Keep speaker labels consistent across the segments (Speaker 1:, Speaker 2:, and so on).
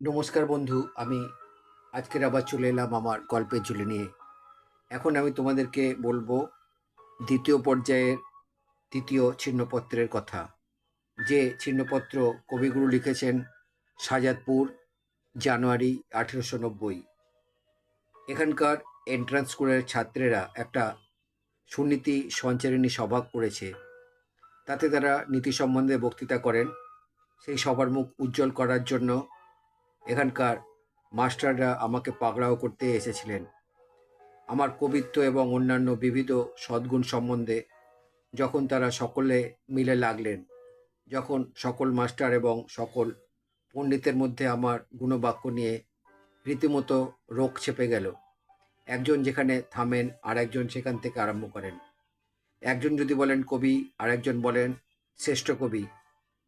Speaker 1: নমস্কার বন্ধু, আমি আজকের আবার চলে এলাম আমার গল্পের ঝুলি নিয়ে। এখন আমি তোমাদেরকে বলব দ্বিতীয় পর্যায়ের তৃতীয় ছিন্নপত্রের কথা। যে ছিন্নপত্র কবিগুরু লিখেছেন শাহজাদপুর জানুয়ারি আঠেরোশো নব্বই। এখানকার এন্ট্রান্স স্কুলের ছাত্রেরা একটা সুনীতি সঞ্চারিণী সভা করেছে। তাতে তারা নীতি সম্বন্ধে বক্তৃতা করেন। সেই সবার মুখ উজ্জ্বল করার জন্য এখানকার মাস্টাররা আমাকে পাকড়াও করতে এসেছিলেন। আমার কবিত্ব এবং অন্যান্য বিবিধ সদ্গুণ সম্বন্ধে যখন তারা সকলে মিলে লাগলেন, যখন সকল মাস্টার এবং সকল পণ্ডিতের মধ্যে আমার গুণবাক্য নিয়ে রীতিমতো রোগ চেপে গেল। একজন যেখানে থামেন আর একজন সেখান থেকে আরম্ভ করেন। একজন যদি বলেন কবি আর একজন বলেন শ্রেষ্ঠ কবি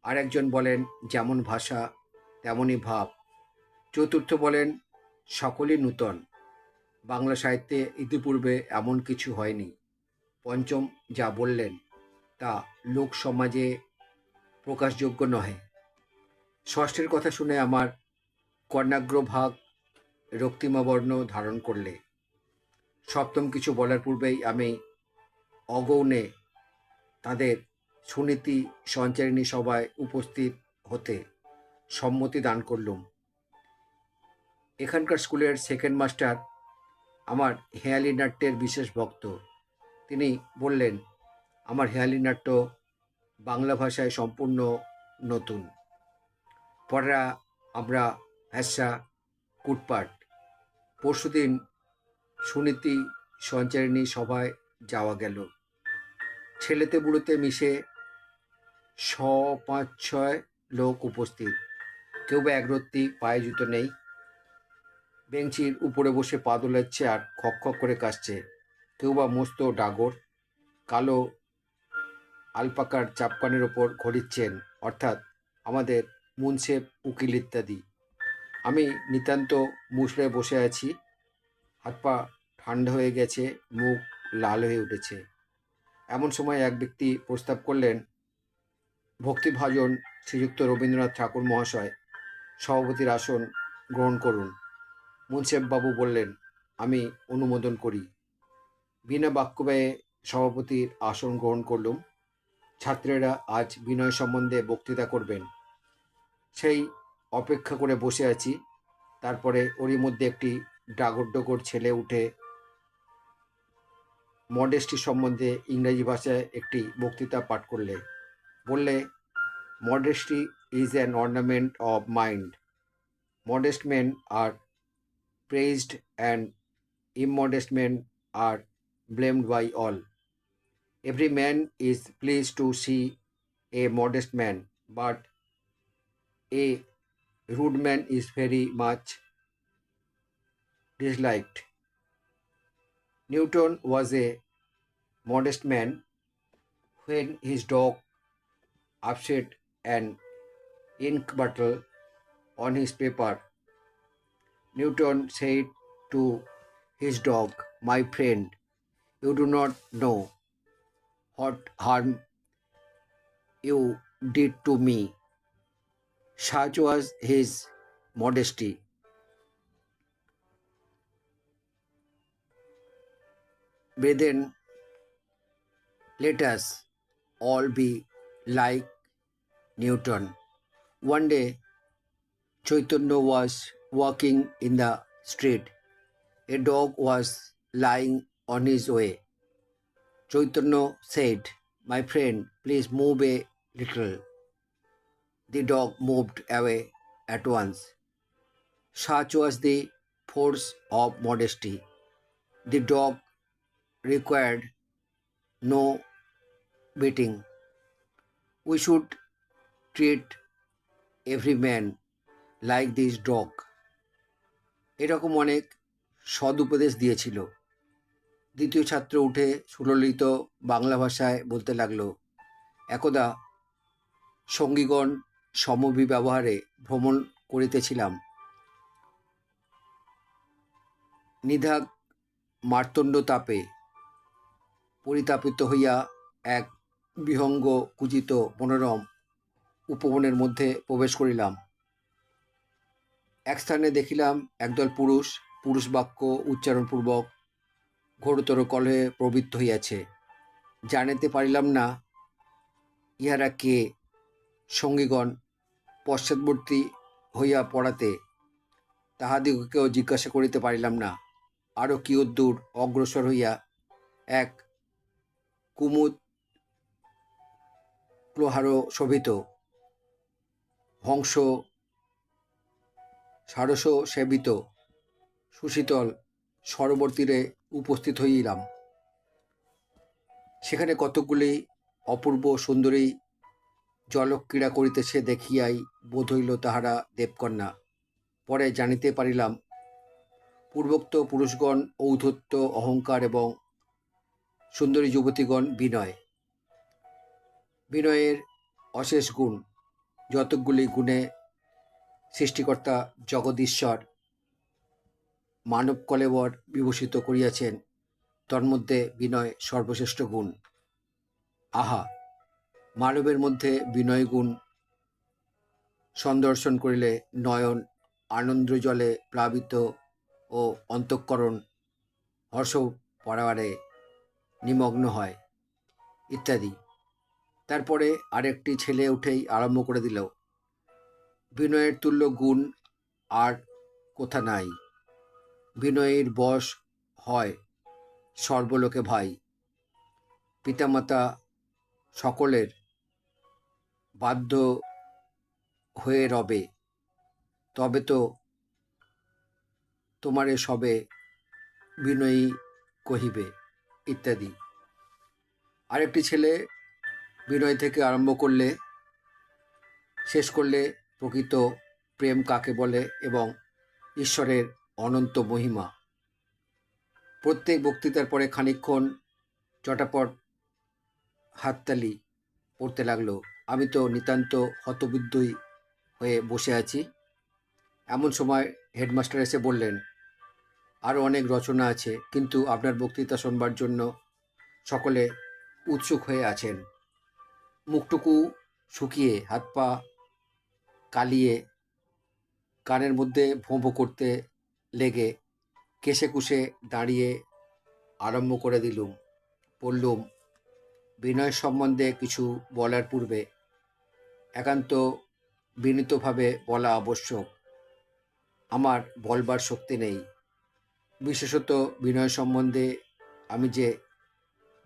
Speaker 1: আর একজন বলেন যেমন ভাষা, তেমনই ভাব। চতুর্থ বলেন, সকলই নূতন। বাংলা সাহিত্যে ইতিপূর্বে এমন কিছু হয়নি। পঞ্চম যা বললেন, তা লোক সমাজে প্রকাশযোগ্য নহে। ষষ্ঠের কথা শুনে আমার কর্ণাগ্রভাগ রক্তিমাবর্ণ ধারণ করলে। সপ্তম কিছু বলার পূর্বেই আমি অগৌণে তাদের সুনীতি সঞ্চারিণী সভায় উপস্থিত হতে সম্মতি দান করলুম। এখানকার স্কুলের সেকেন্ড মাস্টার আমার হেয়ালি নাট্যের বিশেষ ভক্ত। তিনি বললেন, আমার হেয়ালি নাট্য বাংলা ভাষায় সম্পূর্ণ নতুন। পড়া আমরা হ্যাসা কুটপাট। পরশুদিন সুনীতি সঞ্চারিণী সভায় যাওয়া গেল। ছেলেতে বুড়োতে মিশে ছ পাঁচ, ছয় লোক উপস্থিত। কেউ বা একরত্তি পায়ে জুতো নেই। বেঞ্চির উপরে বসে পা দোলাচ্ছে আর খক খক করে কাশছে কেউ বা মস্ত ডাগর, কালো আলপাকার চাপকানের ওপর ঘড়িচ্ছেন, অর্থাৎ আমাদের মুনসেফ উকিল ইত্যাদি। আমি নিতান্ত মুসড়ে বসে আছি, হাত পা ঠান্ডা হয়ে গেছে, মুখ লাল হয়ে উঠেছে। এমন সময় এক ব্যক্তি প্রস্তাব করলেন, ভক্তিভাজন শ্রীযুক্ত রবীন্দ্রনাথ ঠাকুর মহাশয়, সভাপতির আসন গ্রহণ করুন। মুন্সেফবাবু বললেন, আমি অনুমোদন করি। বিনা বাক্য ব্যয়ে সভাপতির আসন গ্রহণ করলুম। ছাত্রেরা আজ বিনয় সম্বন্ধে বক্তৃতা করবেন। সেই অপেক্ষা করে বসে আছি। তারপরে ওরই মধ্যে একটি ডাগর ডগর ছেলে উঠে মডেস্টি সম্বন্ধে ইংরেজি ভাষায় একটি বক্তৃতা পাঠ করলে। বললে modesty is an ornament of mind. Modest are praised and immodest men are blamed by all. Every man is pleased to see a modest man, but a rude man is very much disliked. Newton was a modest man when his dog upset an ink bottle on his paper Newton said to his dog, My friend, you do not know what harm you did to me. Such was his modesty. Brethren, let us all be like Newton. One day, Chaitanya was walking in the street. A dog was lying on his way. Chaitanya said, My friend, please move a little. The dog moved away at once. Such was the force of modesty. The dog required no beating. We should treat every man like this dog. এরকম অনেক সদুপদেশ দিয়েছিল। দ্বিতীয় ছাত্র উঠে সুললিত বাংলা ভাষায় বলতে লাগল, একদা সঙ্গীগণ সমভি ব্যবহারে ভ্রমণ করিতেছিলাম। নিধাক মার্তণ্ড তাপে পরিতাপিত হইয়া এক বিহঙ্গ কুজিত মনোরম উপবনের মধ্যে প্রবেশ করিলাম। এক স্থানে দেখিলাম একদল পুরুষ পুরুষ বাক্য উচ্চারণপূর্বক ঘোরতর কলহে প্রবৃত্ত হইয়াছে। জানিতে পারিলাম না ইহারা কে। সঙ্গীগণ পশ্চাৎবর্তী হইয়া পড়াতে তাহাদিগকেও জিজ্ঞাসা করিতে পারিলাম না। আরও কি দূর অগ্রসর হইয়া এক কুমুদ প্রহার শোভিত। হংস সারস সেবিত সুশীতল সরোবর তীরে উপস্থিত হইলাম। সেখানে কতকগুলি অপূর্ব সুন্দরী জলক্রীড়া করিতেছে দেখিয়াই বোধ হইল তাহারা দেবকন্যা। পরে জানিতে পারিলাম, পূর্বোক্ত পুরুষগণ ঔদ্ধত্য, অহংকার এবং সুন্দরী যুবতীগণ বিনয়। বিনয়ের অশেষ গুণ যতগুলি গুণে সৃষ্টিকর্তা জগদীশ্বর মানব কলেবর বিভূষিত করিয়াছেন, তন্মধ্যে বিনয় সর্বশ্রেষ্ঠ গুণ। আহা, মানবের মধ্যে বিনয় গুণ সন্দর্শন করিলে নয়ন আনন্দ জলে প্লাবিত ও অন্তঃকরণ হর্ষ পরাবারে নিমগ্ন হয়, ইত্যাদি। তারপরে আরেকটি ছেলে উঠেই আরম্ভ করে দিল বিনয়ের তুল্য গুণ আর কোথা নাই। বিনয়ের বশ হয় সর্বলোকে ভাই। পিতামাতা সকলের বাধ্য হয়ে রবে। তবে তো তোমারে সবে বিনয়ী কহিবে, ইত্যাদি। আরেকটি ছেলে বিনয় থেকে আরম্ভ করলে, শেষ করলে প্রকৃত প্রেম কাকে বলে এবং ঈশ্বরের অনন্ত মহিমা। প্রত্যেক বক্তৃতার পরে খানিকক্ষণ চটাপট হাততালি পড়তে লাগল। আমি তো নিতান্ত হতবুদ্ধই হয়ে বসে আছি। এমন সময় হেডমাস্টার এসে বললেন আরও অনেক রচনা আছে, কিন্তু আপনার বক্তৃতা শোনবার জন্য সকলে উৎসুক হয়ে আছেন। মুখটুকু শুকিয়ে হাত পা কালিয়ে কানের মধ্যে ভোঁ করতে লেগে কেসে কুশে দাঁড়িয়ে আরম্ভ করে দিলুম, বললুম, বিনয় সম্বন্ধে কিছু বলার পূর্বে একান্ত বিনীতভাবে বলা আবশ্যক। আমার বলবার শক্তি নেই। বিশেষত বিনয় সম্বন্ধে আমি যে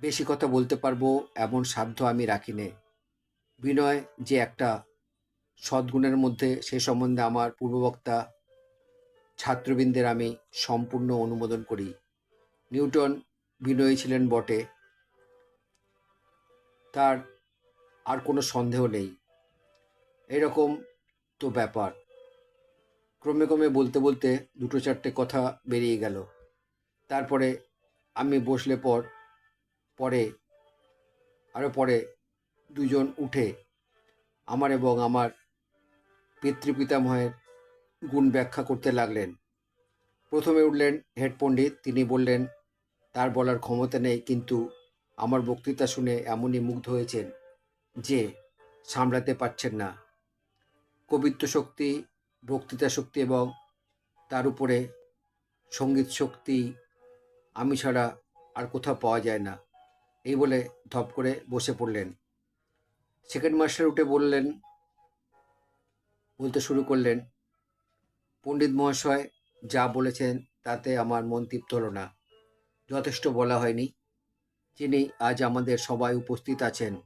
Speaker 1: বেশি কথা বলতে পারব এমন সাধ্য আমি রাখি নে। বিনয় যে একটা সদ্গুণের মধ্যে সে সম্বন্ধে আমার পূর্ববক্তা ছাত্রবৃন্দের আমি সম্পূর্ণ অনুমোদন করি। নিউটন বিনয়ী ছিলেন বটে। তার আর কোনো সন্দেহ নেই। এরকম তো ব্যাপার। ক্রমে ক্রমে বলতে বলতে দুটো চারটে কথা বেরিয়ে গেল। তারপরে আমি বসলে পর, পরে আরও পরে দুজন উঠে আমার এবং আমার পিতৃপিতামহের গুণ ব্যাখ্যা করতে লাগলেন। প্রথমে উঠলেন হেড পণ্ডিত, তিনি বললেন, তার বলার ক্ষমতা নেই, কিন্তু আমার বক্তৃতা শুনে এমনই মুগ্ধ হয়েছেন যে সামলাতে পারছেন না। কবিত্ব শক্তি বক্তৃতা শক্তি এবং তার উপরে সংগীত শক্তি আমি ছাড়া আর কোথাও পাওয়া যায় না। এই বলে ধপ করে বসে পড়লেন। সেকেন্ড মাস্টার উঠে বললেন বলতে শুরু করলেন, পণ্ডিত মহাশয়, যা বলেছেন তাতে আমার মন তৃপ্ত হলো না। যথেষ্ট বলা হয়নি। যিনি আজ আমাদের সবাই উপস্থিত আছেন,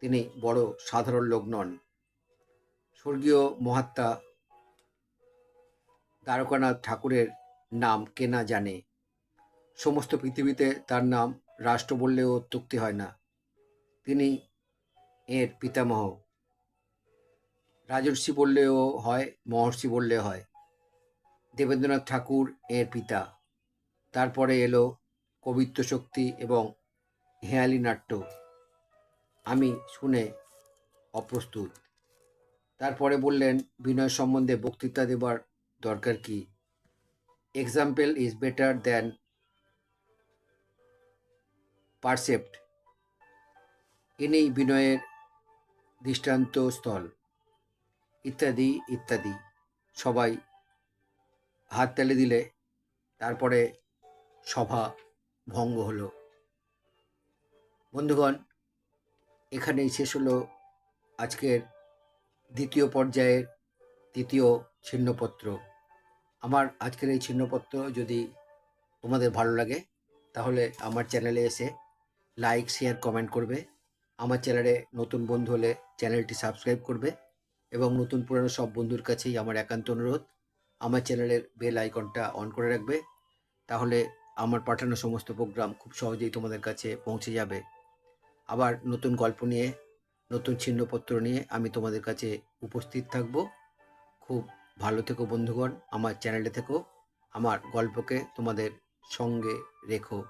Speaker 1: তিনি বড় সাধারণ লোক নন। স্বর্গীয় মহাত্মা দ্বারকানাথ ঠাকুরের নাম কেনা জানে। সমস্ত পৃথিবীতে তার নাম রাষ্ট্র বললেও অত্যুক্তি হয় না। তিনি এর পিতামহ। রাজর্ষি বললেও হয়, মহর্ষি বললে হয়। দেবেন্দ্রনাথ ঠাকুর এর পিতা। তারপরে এলো কবিত্ব শক্তি এবং হেয়ালি নাট্য। আমি শুনে অপ্রস্তুত। তারপরে বললেন, বিনয় সম্বন্ধে বক্তৃতা দেবার দরকার কি? Example is better than precept ইনি বিনয়ের দৃষ্টান্ত স্থল ইত্যাদি ইত্যাদি। সবাই হাত হাততালি দিলে তারপরে সভা ভঙ্গ হলো। বন্ধুগণ, এখানেই শেষ হলো আজকের দ্বিতীয় পর্যায়ের তৃতীয় ছিন্নপত্র। আমার আজকের এই ছিন্নপত্র যদি তোমাদের ভালো লাগে, তাহলে আমার চ্যানেলে এসে লাইক, শেয়ার, কমেন্ট করবে। আমার চ্যানেলে নতুন বন্ধু হলে চ্যানেলটি সাবস্ক্রাইব করবে। এবং নতুন পুরানো সব বন্ধুর কাছেই আমার একান্ত অনুরোধ। আমার চ্যানেলের বেল আইকনটা অন করে রাখবে। তাহলে আমার পাঠানো সমস্ত প্রোগ্রাম খুব সহজেই তোমাদের কাছে পৌঁছে যাবে। আবার নতুন গল্প নিয়ে, নতুন ছিন্নপত্র নিয়ে আমি তোমাদের কাছে উপস্থিত থাকব। খুব ভালো থেকো বন্ধুগণ, আমার চ্যানেলে থেকো, আমার গল্পকে তোমাদের সঙ্গে রেখো।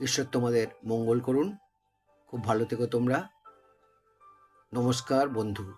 Speaker 1: ঈশ্বর তোমাদের মঙ্গল করুন। খুব ভালো থেকো তোমরা। নমস্কার বন্ধু।